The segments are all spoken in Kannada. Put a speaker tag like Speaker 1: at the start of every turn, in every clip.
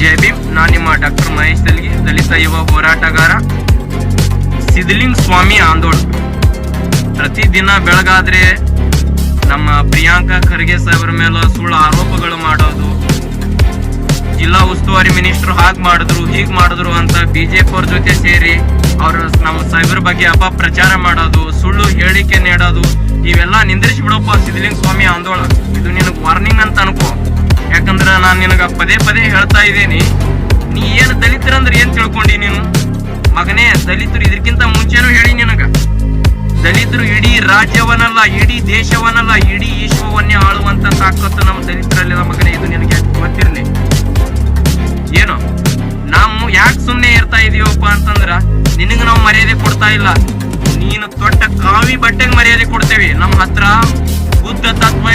Speaker 1: ಜೈ ಭೀಮ್. ನಾನು ನಿಮ್ಮ ಡಾಕ್ಟರ್ ಮಹೇಶ್ ತೆಲ್ಗಿ ದಲಿತ ಯುವ ಹೋರಾಟಗಾರ. ಸಿದ್ಲಿಂಗ್ ಸ್ವಾಮಿ ಆಂದೋಳ್ ಪ್ರತಿದಿನ ಬೆಳಗಾದ್ರೆ ನಮ್ಮ ಪ್ರಿಯಾಂಕಾ ಖರ್ಗೆ ಸಾಹೇಬ್ರ ಮೇಲೆ ಸುಳ್ಳು ಆರೋಪಗಳು ಮಾಡೋದು. ಜಿಲ್ಲಾ ಉಸ್ತುವಾರಿ ಮಿನಿಸ್ಟರ್ ಹಾಗೆ ಮಾಡಿದ್ರು, ಹೀಗೆ ಮಾಡಿದ್ರು ಅಂತ ಬಿಜೆಪಿ ಅವ್ರ ಜೊತೆ ಸೇರಿ ಅವರು ನಮ್ಮ ಸಾಹೇಬ್ರ ಬಗ್ಗೆ ಅಪಪ್ರಚಾರ ಮಾಡೋದು, ಸುಳ್ಳು ಹೇಳಿಕೆ ನೀಡೋದು, ಇವೆಲ್ಲ ನಿಂದ್ರಿಸಿ ಬಿಡಪ್ಪ ಸಿದ್ಲಿಂಗ್ ಸ್ವಾಮಿ ಆಂದೋಳ ಇದು ನಿನಗೆ ವಾರ್ನಿಂಗ್ ಅಂತ ಅನ್ಕೋ. ಯಾಕಂದ್ರೆ ನಾನು ನಿನಗ ಪದೇ ಪದೇ ಹೇಳ್ತಾ ಇದ್ದೀನಿ. ನೀ ಏನು ದಲಿತರಂದ್ರೆ ಏನ್ ತಿಳ್ಕೊಂಡಿ ನೀನು? ಮಗನೇ, ದಲಿತರು ಇದಕ್ಕಿಂತ ಮುಂಚೆನೂ ಹೇಳಿ ನಿನಗ. ದಲಿತರು ಇಡೀ ರಾಜ್ಯವನ್ನಲ್ಲ ಇಡೀ ದೇಶವನ್ನಲ್ಲ ಇಡೀ ವಿಶ್ವವನ್ನೇ ಆಳುವಂತ ತಾಕತ್ತು ನಮ್ಮ ದಲಿತರಲ್ಲಿ ಮಗನೇ, ಇದು ನಿನಗೆ ಗೊತ್ತಿರಲಿ. ಏನು? ನಾವು ಯಾಕೆ ಸುಮ್ಮನೆ ಇರ್ತಾ ಇದೀವಪ್ಪ ಅಂತಂದ್ರ, ನಿನಗೆ ನಾವು ಮರ್ಯಾದೆ ಕೊಡ್ತಾ ಇಲ್ಲ. ನೀನು ತೊಟ್ಟ ಕಾವಿ ಬಟ್ಟೆಗೆ ಮರ್ಯಾದೆ ಕೊಡ್ತೇವೆ. ನಮ್ಮ ಹತ್ರ ಬುದ್ಧ ತತ್ವ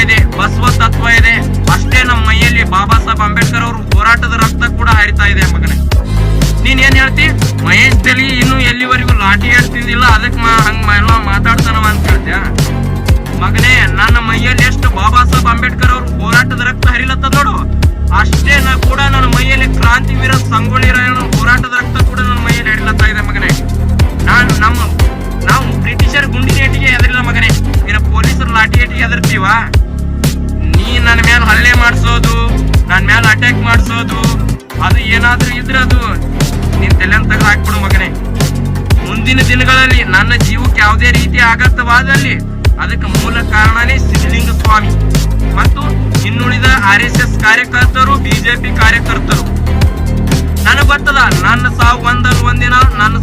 Speaker 1: ಮಹೇಶ್ ತಲಿ ಇನ್ನು ಎಲ್ಲಿವರೆಗೂ ಲಾಠಿ ಆಡ್ತಿದ್ದಿಲ್ಲ ಅದಕ್ಕೆ ಮಾ ಹಂಗ ಎಲ್ಲ ಮಾತಾಡ್ತಾನವ ಅಂತ ಹೇಳ್ತ್ಯಾ? ಮಗನೇ, ನನ್ನ ಮೈಯಲ್ಲಿ ಎಷ್ಟು ಬಾಬಾ ಸಾಹೇಬ್ ಅಂಬೇಡ್ಕರ್ ಅವರು ಹೋರಾಟದ ರಕ್ತ ಹರಿಲತ್ತ ನೋಡು. ಅಷ್ಟೇ ನಾ ಕೂಡ ನನ್ನ ಮೈಯಲ್ಲಿ ಕ್ರಾಂತಿವೀರ ಸಂಗೊಳ್ಳಿ ರಾಯಣ್ಣ ಹೋರಾಟದ ರಕ್ತ ಕೂಡ ನನ್ನ ಮೈಯಲ್ಲಿ ಹರಿಲತ್ತ ಇದೆ ಮಗನೇ. ನಾನು ನಮ್ಮ ನಾವು ಬ್ರಿಟಿಷರ್ ಗುಂಡಿನ ಏಟಿಗೆ ಎದರಿಲ್ಲ ಮಗನೇ. ಇನ್ನು ಪೊಲೀಸರು ಲಾಠಿ ಏಟಿಗೆ ಎದರ್ತೀವ ನೀ ನನ್ನ ಮೇಲೆ ಹಲ್ಲೆ ಮಾಡಿಸೋದು ನನ್ನ ಮೇಲೆ ಅಟ್ಯಾಕ್ ಮಾಡಿಸೋದು, ಅದು ಏನಾದ್ರೂ ಮುಂದಿನ ದಿನಗಳಲ್ಲಿ ನನ್ನ ಜೀವಕ್ಕೆ ಯಾವುದೇ ರೀತಿ ಆಘಾತವಾದಲ್ಲಿ ಅದಕ್ಕೆ ಮೂಲ ಕಾರಣನೇ ಸಿದ್ಧಲಿಂಗ ಸ್ವಾಮಿ ಮತ್ತು ಇನ್ನುಳಿದ ಆರ್ ಎಸ್ ಎಸ್ ಕಾರ್ಯಕರ್ತರು ಬಿಜೆಪಿ ಕಾರ್ಯಕರ್ತರು. ನನಗೆ ಬರ್ತದ ನನ್ನ ಸಾವು ಒಂದಲ್ಲ ಒಂದಿನ, ನನ್ನ